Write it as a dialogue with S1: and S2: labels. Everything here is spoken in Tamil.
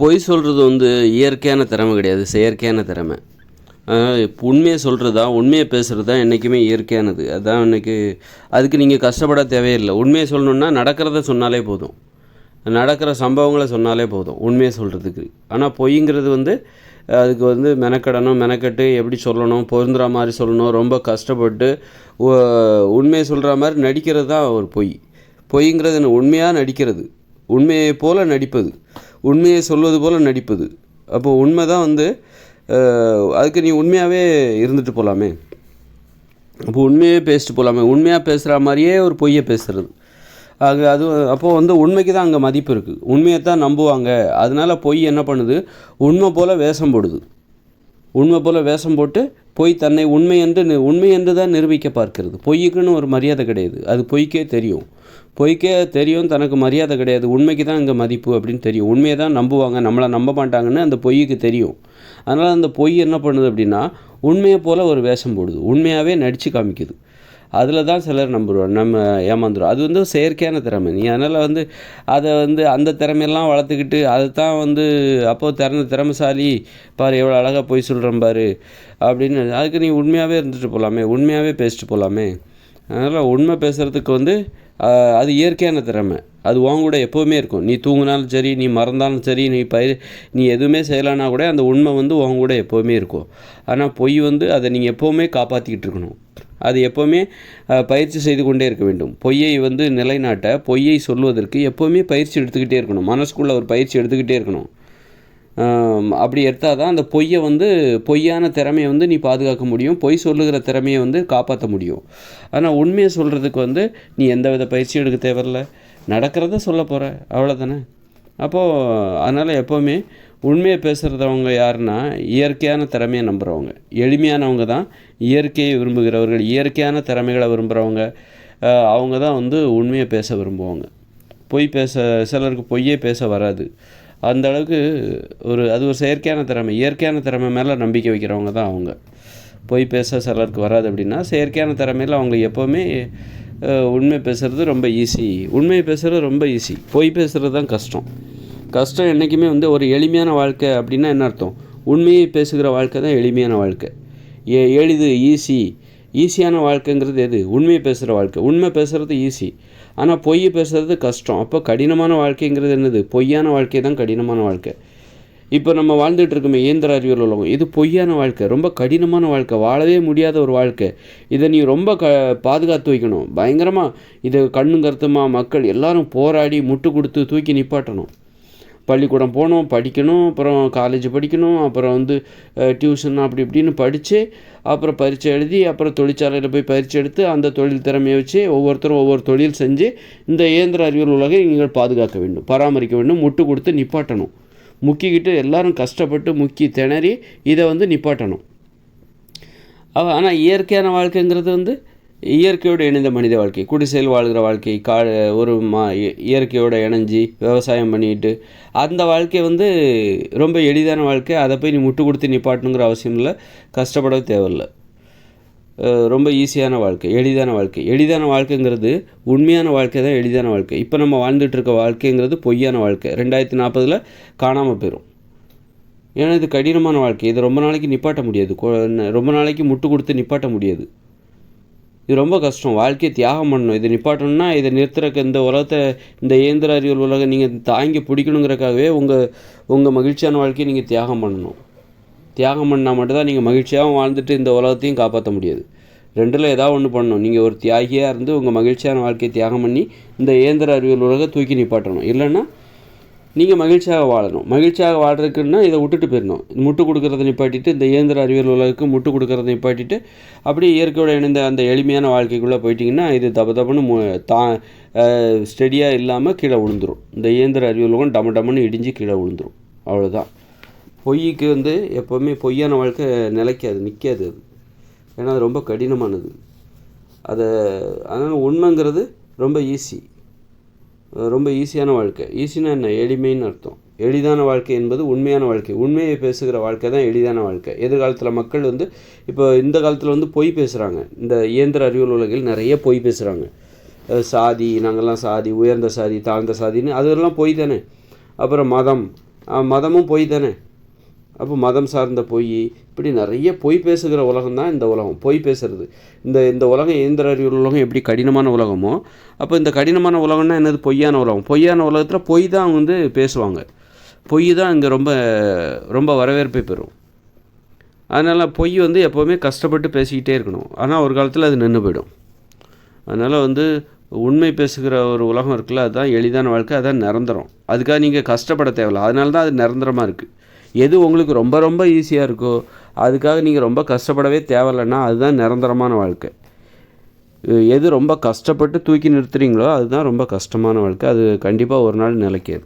S1: பொய் சொல்கிறது வந்து இயற்கையான திறமை கிடையாது செயற்கையான திறமை. உண்மையை சொல்கிறது தான் உண்மையை பேசுகிறது தான் என்றைக்குமே இயற்கையானது. அதான் இன்னைக்கு அதுக்கு நீங்கள் கஷ்டப்பட தேவையில்லை. உண்மையை சொல்லணுன்னா நடக்கிறத சொன்னாலே போதும். நடக்கிற சம்பவங்களை சொன்னாலே போதும் உண்மையை சொல்கிறதுக்கு ஆனால் பொய்ங்கிறது வந்து அதுக்கு வந்து மெனக்கடணும் மெனக்கட்டு எப்படி சொல்லணும் பொருந்துற மாதிரி சொல்லணும் ரொம்ப கஷ்டப்பட்டு உண்மையை சொல்கிற மாதிரி நடிக்கிறது தான் ஒரு பொய். பொய்ங்கிறது என்ன உண்மையாக நடிக்கிறது. உண்மையை போல் நடிப்பது. உண்மையை சொல்வது போல் நடிப்பது. அப்போது உண்மை தான் வந்து அதுக்கு நீ உண்மையாகவே இருந்துட்டு போகலாமே அப்போ உண்மையே பேசிட்டு போகலாமே உண்மையாக பேசுகிற மாதிரியே ஒரு பொய்யை பேசுகிறது அது அது அப்போது வந்து உண்மைக்கு தான் அங்கே மதிப்பு இருக்குது உண்மையை தான் நம்புவாங்க. அதனால பொய் என்ன பண்ணுது? உண்மை போல் வேஷம் போடுது. உண்மை போல் வேஷம் போட்டு பொய் தன்னை உண்மை என்று உண்மை என்று தான் நிரூபிக்க பார்க்கிறது. பொய்க்குன்னு ஒரு மரியாதை கிடையாது. அது பொய்க்கே தெரியும். பொய்க்கே தெரியும் தனக்கு மரியாதை கிடையாது. உண்மைக்கு தான் இங்கே மதிப்பு அப்படின்னு தெரியும். உண்மையை தான் நம்புவாங்க. நம்மளை நம்ப மாட்டாங்கன்னு அந்த பொய்க்கு தெரியும். அதனால் அந்த பொய் என்ன பண்ணுது அப்படின்னா உண்மையை போல் ஒரு வேஷம் போடுது. உண்மையாகவே நடித்து காமிக்குது. அதில் தான் சிலர் நம்புவோம் நம்ம ஏமாந்துரும் அது வந்து செயற்கையான திறமை. நீ அதனால் வந்து அதை வந்து அந்த திறமையெல்லாம் வளர்த்துக்கிட்டு அதை தான் வந்து அப்போது திறந்த திறமைசாலி பாரு எவ்வளோ அழகாக போய் சொல்கிறேன் பாரு அப்படின்னு அதுக்கு நீ உண்மையாகவே இருந்துட்டு போகலாமே உண்மையாகவே பேசிட்டு போகலாமே அதனால் உண்மை பேசுகிறதுக்கு வந்து அது இயற்கையான திறமை. அது உன் கூட எப்போவுமே இருக்கும். நீ தூங்கினாலும் சரி நீ மறந்தாலும் சரி நீ பயிர் நீ எதுவுமே செய்யலைன்னா கூட அந்த உண்மை வந்து உன் கூட எப்போவுமே இருக்கும். ஆனால் பொய் வந்து அதை நீங்கள் எப்போவுமே காப்பாற்றிக்கிட்டு இருக்கணும். அது எப்போவுமே பயிற்சி செய்து கொண்டே இருக்க வேண்டும். பொய்யை வந்து நிலைநாட்ட பொய்யை சொல்வதற்கு எப்போவுமே பயிற்சி எடுத்துக்கிட்டே இருக்கணும். மனசுக்குள்ளே ஒரு பயிற்சி எடுத்துக்கிட்டே இருக்கணும். அப்படி எடுத்தால் தான் அந்த பொய்யை வந்து பொய்யான திறமையை வந்து நீ பாதுகாக்க முடியும். பொய் சொல்லுகிற திறமையை வந்து காப்பாற்ற முடியும். ஆனால் உண்மையை சொல்கிறதுக்கு வந்து நீ எந்த வித பயிற்சியும் எடுக்க தேவையில்ல. நடக்கிறத சொல்ல போகிற அவ்வளோதானே அப்போது அதனால் எப்போவுமே உண்மையை பேசுகிறதவங்க யாருன்னா இயற்கையான திறமையை நம்புகிறவங்க எளிமையானவங்க தான் இயற்கையை விரும்புகிறவர்கள். இயற்கையான திறமைகளை விரும்புகிறவங்க அவங்க தான் வந்து உண்மையை பேச விரும்புவாங்க. பொய் பேச சிலருக்கு பொய்யே பேச வராது. அந்த அளவுக்கு ஒரு அது ஒரு செயற்கையான திறமை. இயற்கையான திறமை மேலே நம்பிக்கை வைக்கிறவங்க தான் அவங்க. போய் பேச சிலருக்கு வராது அப்படின்னா செயற்கையான திறமையில் அவங்க எப்போவுமே உண்மை பேசுகிறது ரொம்ப ஈஸி உண்மையை பேசுகிறது ரொம்ப ஈஸி பொய் பேசுகிறது தான் கஷ்டம். கஷ்டம் என்றைக்குமே வந்து ஒரு எளிமையான வாழ்க்கை அப்படின்னா என்ன அர்த்தம்? உண்மையை பேசுகிற வாழ்க்கை தான் எளிமையான வாழ்க்கை. எ எளிது ஈஸி ஈஸியான வாழ்க்கைங்கிறது எது? உண்மையை பேசுகிற வாழ்க்கை. உண்மை பேசுகிறது ஈஸி ஆனால் பொய் பேசுகிறது கஷ்டம். அப்போ கடினமான வாழ்க்கைங்கிறது என்னது? பொய்யான வாழ்க்கை தான் கடினமான வாழ்க்கை. இப்போ நம்ம வாழ்ந்துட்டு இருக்கோமே இயந்திர அறிவியல் உலகம். இது பொய்யான வாழ்க்கை. ரொம்ப கடினமான வாழ்க்கை. வாழவே முடியாத ஒரு வாழ்க்கை. இதை நீ ரொம்ப க பாதுகாத்து வைக்கணும். பயங்கரமாக இதை கண்ணும் கருத்துமா மக்கள் எல்லாரும் போராடி முட்டு கொடுத்து தூக்கி நிப்பாட்டணும். பள்ளிக்கூடம் போகணும் படிக்கணும் அப்புறம் காலேஜ் படிக்கணும் அப்புறம் வந்து டியூஷன் அப்படி இப்படின்னு படித்து அப்புறம் பரீட்சை எழுதி அப்புறம் தொழிற்சாலையில் போய் பரீட்சை எடுத்து அந்த தொழில் திறமையை வச்சு ஒவ்வொருத்தரும் ஒவ்வொரு தொழில் செஞ்சு இந்த இயந்திர அறிவியல் உலகை நீங்கள் பாதுகாக்க வேண்டும் பராமரிக்க வேண்டும் முட்டு கொடுத்து நிப்பாட்டணும். முக்கிக்கிட்டு எல்லாரும் கஷ்டப்பட்டு முக்கி திணறி இதை வந்து நிப்பாட்டணும். ஆனால் இயற்கையான வாழ்க்கைங்கிறது வந்து இயற்கையோடு இணைந்த மனித வாழ்க்கை குடிசையில் வாழ்கிற வாழ்க்கை கா ஒரு மா இ- இயற்கையோடு இணைஞ்சி விவசாயம் பண்ணிட்டு அந்த வாழ்க்கை வந்து ரொம்ப எளிதான வாழ்க்கை. அதை போய் நீ முட்டு கொடுத்து நிப்பாட்டணுங்கிற அவசியம் இல்லை. கஷ்டப்பட தேவையில்லை. ரொம்ப ஈஸியான வாழ்க்கை எளிதான வாழ்க்கை. எளிதான வாழ்க்கைங்கிறது உண்மையான வாழ்க்கை தான் எளிதான வாழ்க்கை. இப்போ நம்ம வாழ்ந்துட்டு இருக்க வாழ்க்கைங்கிறது பொய்யான வாழ்க்கை. ரெண்டாயிரத்தி நாற்பதில் காணாமல் போயிடும் ஏன்னா இது கடினமான வாழ்க்கை. இது ரொம்ப நாளைக்கு நிப்பாட்ட முடியாது. ரொம்ப நாளைக்கு முட்டு கொடுத்து நிப்பாட்ட முடியாது. இது ரொம்ப கஷ்டம். வாழ்க்கையை தியாகம் பண்ணணும். இதை நிப்பாட்டணும்னா இதை நிறுத்துறக்கு இந்த உலகத்தை இந்த இயந்திர அறிவியல் உலகம் நீங்கள் தாங்கி பிடிக்கணுங்கிறக்காகவே உங்கள் உங்கள் மகிழ்ச்சியான வாழ்க்கையை நீங்கள் தியாகம் பண்ணணும். தியாகம் பண்ணால் மட்டும்தான் நீங்கள் மகிழ்ச்சியாகவும் வாழ்ந்துட்டு இந்த உலகத்தையும் காப்பாற்ற முடியாது. ரெண்டில் ஏதாவது ஒன்று பண்ணணும். நீங்கள் ஒரு தியாகியாக இருந்து உங்கள் மகிழ்ச்சியான வாழ்க்கையை தியாகம் பண்ணி இந்த இயந்திர அறிவியல் உலகை தூக்கி நிப்பாட்டணும். இல்லைன்னா நீங்கள் மகிழ்ச்சியாக வாழணும். மகிழ்ச்சியாக வாழ்றதுக்குன்னா இதை விட்டுட்டு போயிடணும். முட்டு கொடுக்குறத நிப்பாட்டிட்டு இந்த இயந்திர அறிவியல் உலகுக்கு முட்டு கொடுக்குறத நிப்பாட்டிட்டு அப்படியே இயற்கையோட இணைந்த அந்த எளிமையான வாழ்க்கைக்குள்ளே போயிட்டிங்கன்னா இது தப்பு தப்புன்னு மு தா ஸ்டெடியாக இல்லாமல் கீழே விழுந்துடும் இந்த இயந்திர அறிவியல் உலகம் டம டமன்னு இடிஞ்சு கீழே விழுந்துடும் அவ்வளோதான் பொய்க்கு வந்து எப்போவுமே பொய்யான வாழ்க்கை நிலைக்காது நிற்காது அது. ஏன்னா அது ரொம்ப கடினமானது. அதை அதனால் உண்மைங்கிறது ரொம்ப ஈஸி ரொம்ப ஈஸியான வாழ்க்கை. ஈஸினா என்ன? எளிமைன்னு அர்த்தம். எளிதான வாழ்க்கை என்பது உண்மையான வாழ்க்கை. உண்மையை பேசுகிற வாழ்க்கை தான் எளிதான வாழ்க்கை. எதிர்காலத்தில் மக்கள் வந்து இப்போ இந்த காலத்தில் வந்து பொய் பேசுகிறாங்க இந்த இயந்திர அறிவியல் உலகில் நிறைய பொய் பேசுகிறாங்க சாதி நாங்கள்லாம் சாதி உயர்ந்த சாதி தாழ்ந்த சாதின்னு அதெல்லாம் பொய் தானே? அப்புறம் மதம். மதமும் பொய் தானே? அப்போ மதம் சார்ந்த பொய் இப்படி நிறைய பொய் பேசுகிற உலகம் தான் இந்த உலகம். பொய் பேசுறது. இந்த இந்த உலகம் இயந்திர அறிவு உலகம் எப்படி கடினமான உலகமோ அப்போ இந்த கடினமான உலகம்னா என்னது? பொய்யான உலகம். பொய்யான உலகத்தில் பொய் தான் வந்து பேசுவாங்க. பொய் தான் இங்கே ரொம்ப ரொம்ப வரவேற்பை பெறும். அதனால் பொய் வந்து எப்போவுமே கஷ்டப்பட்டு பேசிக்கிட்டே இருக்கணும். ஆனால் ஒரு காலத்தில் அது நின்று போயிடும். அதனால் வந்து உண்மை பேசுகிற ஒரு உலகம் இருக்குல்ல அதுதான் எளிதான வாழ்க்கை அதான் நிரந்தரம். அதுக்காக நீங்கள் கஷ்டப்பட தேவையில்ல. அதனால தான் அது நிரந்தரமாக இருக்குது எது உங்களுக்கு ரொம்ப ரொம்ப ஈஸியாக இருக்கோ அதுக்காக நீங்கள் ரொம்ப கஷ்டப்படவே தேவையில்லைன்னா அதுதான் நிரந்தரமான வாழ்க்கை. எது ரொம்ப கஷ்டப்பட்டு தூக்கி நிறுத்துறீங்களோ அதுதான் ரொம்ப கஷ்டமான வாழ்க்கை. அது கண்டிப்பாக ஒரு நாள் நிலைக்காது